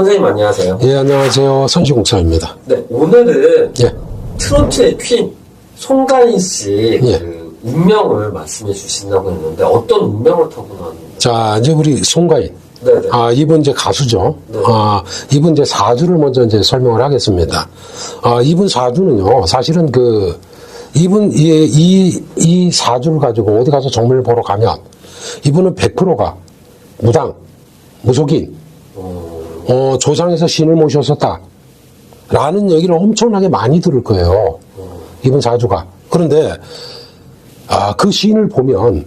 선생님 안녕하세요. 예, 안녕하세요. 선시공사입니다. 네, 오늘은 예, 트로트의 퀸 송가인 씨의 예. 그 운명을 말씀해 주신다고 했는데 어떤 운명을 타고난 자, 이제 우리 송가인. 네네. 아, 이분 이제 가수죠. 네. 아, 이분 이제 사주를 먼저 이제 설명을 하겠습니다. 아, 이분 사주는요, 사실은 그, 이분, 이, 이, 이 사주를 가지고 어디 가서 정밀을 보러 가면, 이분은 100%가 무당, 무속인, 어, 조상에서 신을 모셨었다. 라는 얘기를 엄청나게 많이 들을 거예요. 이분 사주가. 그런데, 아, 그 신을 보면,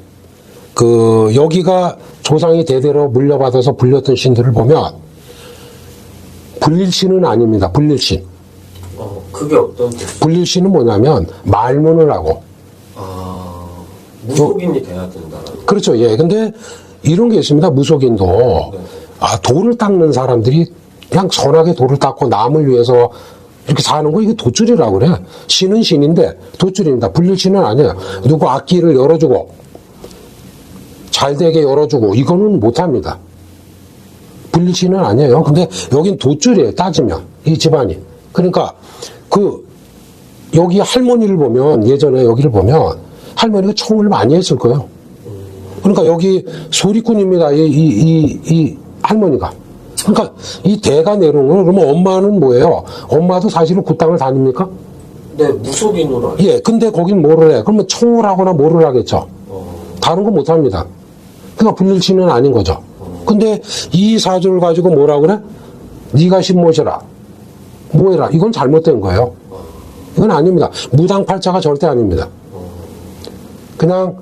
그, 여기가 조상이 대대로 물려받아서 불렸던 신들을 보면, 불릴신은 아닙니다. 불릴신. 어, 그게 어떤? 불릴신은 뭐냐면, 말문을 하고. 아, 무속인이 돼야 된다는. 그렇죠. 예. 근데 이런 게 있습니다. 무속인도. 네. 아, 돌을 닦는 사람들이 그냥 선하게 돌을 닦고 남을 위해서 이렇게 사는 거 이게 돗줄이라고 그래. 신은 신인데 돗줄입니다. 불릴신은 아니에요. 누구 악기를 열어주고 잘 되게 열어주고 이거는 못합니다. 불릴신은 아니에요. 근데 여긴 돗줄이에요. 따지면 이 집안이. 그러니까 그 여기 할머니를 보면 예전에 여기를 보면 할머니가 총을 많이 했을 거예요. 그러니까 여기 소리꾼입니다. 이, 이, 이, 이 할머니가. 그러니까 이 대가 내려온 거 그러면 엄마는 뭐예요? 엄마도 사실은 굿땅을 다닙니까? 네, 무속인으로. 예, 근데 거긴 뭐를 해? 그러면 총을 하거나 뭐를 하겠죠? 어, 다른 거 못 합니다. 그러니까 불릴신은 아닌 거죠. 근데 이 사주를 가지고 뭐라 그래? 네가 신모시라. 뭐해라. 이건 잘못된 거예요. 이건 아닙니다. 무당팔자가 절대 아닙니다. 그냥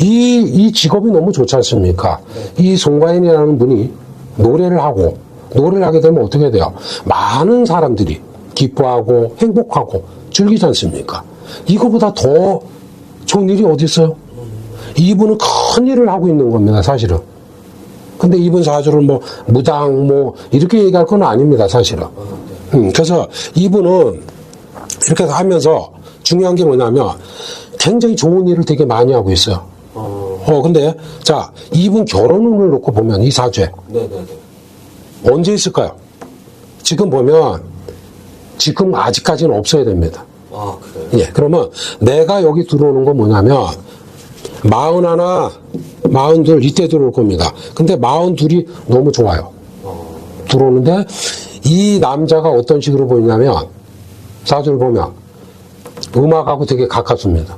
이, 이 직업이 너무 좋지 않습니까? 이 송가인이라는 분이 노래를 하고, 노래를 하게 되면 어떻게 돼요? 많은 사람들이 기뻐하고 행복하고 즐기지 않습니까? 이거보다 더 좋은 일이 어디 있어요? 이분은 큰 일을 하고 있는 겁니다, 사실은. 근데 이분 사주를 뭐, 무당, 뭐, 이렇게 얘기할 건 아닙니다, 사실은. 음, 그래서 이분은 이렇게 하면서 중요한 게 뭐냐면 굉장히 좋은 일을 되게 많이 하고 있어요. 어, 어, 근데, 자, 이분 결혼운을 놓고 보면 이 사주에 네네네. 언제 있을까요? 지금 보면 지금 아직까지는 없어야 됩니다. 아, 그래요? 예, 그러면 내가 여기 들어오는 건 뭐냐면 마흔 하나, 마흔 둘 이때 들어올 겁니다. 근데 마흔 둘이 너무 좋아요. 어, 들어오는데 이 남자가 어떤 식으로 보이냐면 사주를 보면 음악하고 되게 가깝습니다.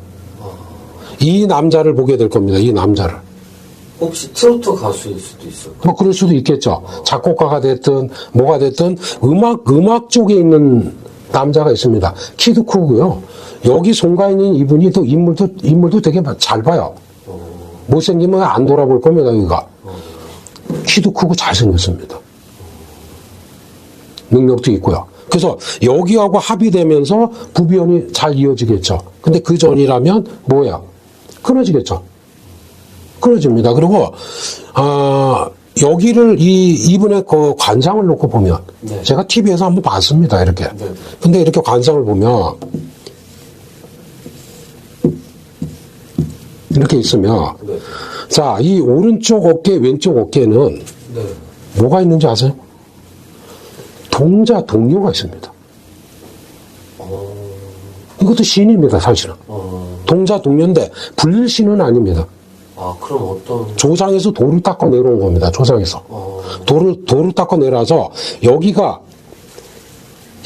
이 남자를 보게 될 겁니다. 이 남자를. 혹시 트로트 가수일 수도 있을까요? 뭐 그럴 수도 있겠죠. 작곡가가 됐든 뭐가 됐든 음악 음악 쪽에 있는 남자가 있습니다. 키도 크고요. 여기 송가인인 이분이 또 인물도 인물도 되게 잘 봐요. 못생기면 안 돌아볼 겁니다. 여기가 키도 크고 잘생겼습니다. 능력도 있고요. 그래서 여기하고 합의되면서 부비연이 잘 이어지겠죠. 근데 그 전이라면 뭐야? 끊어지겠죠. 끊어집니다. 그리고 아, 여기를 이 이분의 그 관상을 놓고 보면 네. 제가 TV에서 한번 봤습니다. 이렇게. 네. 근데 이렇게 관상을 보면 이렇게 있으면 네. 자, 이 오른쪽 어깨, 왼쪽 어깨는 네. 뭐가 있는지 아세요? 동자 동료가 있습니다. 어, 이것도 신입니다, 사실은. 어, 동자 동료인데 불신은 아닙니다. 아, 그럼 어떤, 조상에서 돌을 닦아 내려온 겁니다. 조상에서. 어, 돌을, 돌을 닦아 내려서 여기가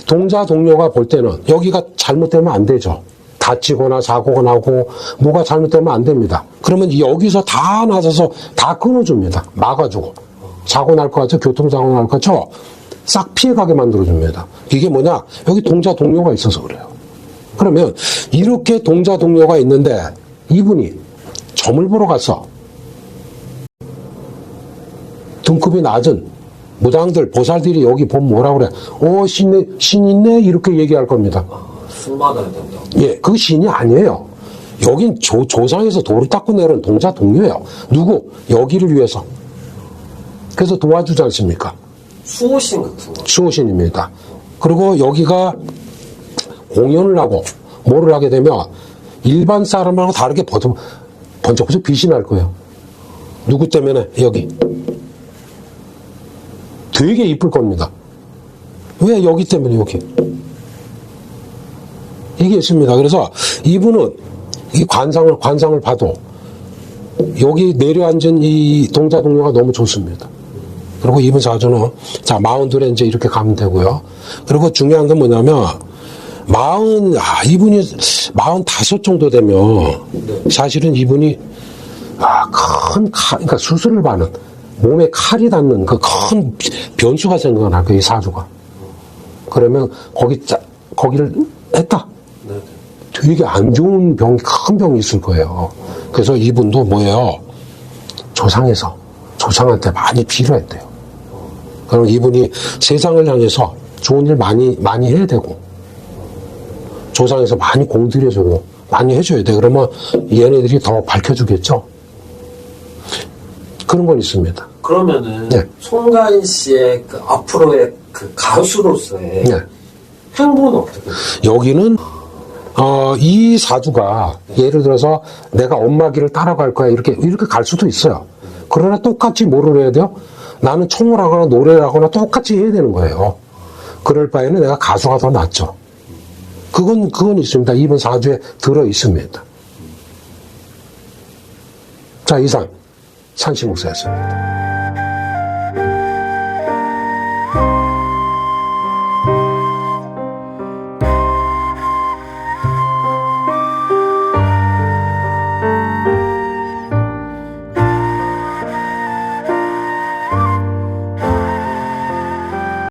동자 동료가 볼 때는 여기가 잘못되면 안 되죠. 다치거나 사고가 나고 뭐가 잘못되면 안 됩니다. 그러면 여기서 다 나서서 다 끊어줍니다. 막아주고. 사고 날 것 같죠? 교통사고 날 것 같죠? 싹 피해가게 만들어줍니다. 이게 뭐냐? 여기 동자 동료가 있어서 그래요. 그러면 이렇게 동자 동료가 있는데 이분이 점을 보러 갔어. 등급이 낮은 무당들, 보살들이 여기 보면 뭐라 그래? 오, 신, 신 있네? 이렇게 얘기할 겁니다. 된다. 예, 그 신이 아니에요. 여긴 조, 조상에서 돌을 닦고 내려온 동자 동료예요. 누구? 여기를 위해서. 그래서 도와주지 않습니까? 수호신 같은 거. 수호신입니다. 그리고 여기가 공연을 하고 뭐를 하게 되면 일반 사람하고 다르게 번쩍, 번쩍 번쩍 빛이 날 거예요. 누구 때문에? 여기. 되게 이쁠 겁니다. 왜 여기 때문에 여기? 이게 있습니다. 그래서 이분은 이 관상을 관상을 봐도 여기 내려앉은 이 동자 동료가 너무 좋습니다. 그리고 이분 사주는 자 마흔둘에 이제 이렇게 가면 되고요. 그리고 중요한 건 뭐냐면 마흔 아 이분이 마흔 다섯 정도 되면 사실은 이분이 아큰 그러니까 수술을 받는 몸에 칼이 닿는 그 큰 변수가 생겨나 그이 사주가. 그러면 거기 짜, 거기를 했다. 네. 되게 안 좋은 병, 큰 병이 있을 거예요. 그래서 이분도 뭐예요? 조상에서, 조상한테 많이 필요했대요. 그럼 이분이 세상을 향해서 좋은 일 많이, 많이 해야 되고, 조상에서 많이 공들여주고, 많이 해줘야 돼. 그러면 얘네들이 더 밝혀주겠죠? 그런 건 있습니다. 그러면은 네. 송가인 씨의 그 앞으로의 그 가수로서의 네. 행보는 어떻게 돼요? 여기는 어, 이 사주가 예를 들어서 내가 엄마 길을 따라갈 거야 이렇게 이렇게 갈 수도 있어요. 그러나 똑같이 뭐를 해야 돼요? 나는 총을 하거나 노래를 하거나 똑같이 해야 되는 거예요. 그럴 바에는 내가 가수가 더 낫죠. 그건 그건 있습니다. 이번 사주에 들어 있습니다. 자 이상 산시목사였습니다.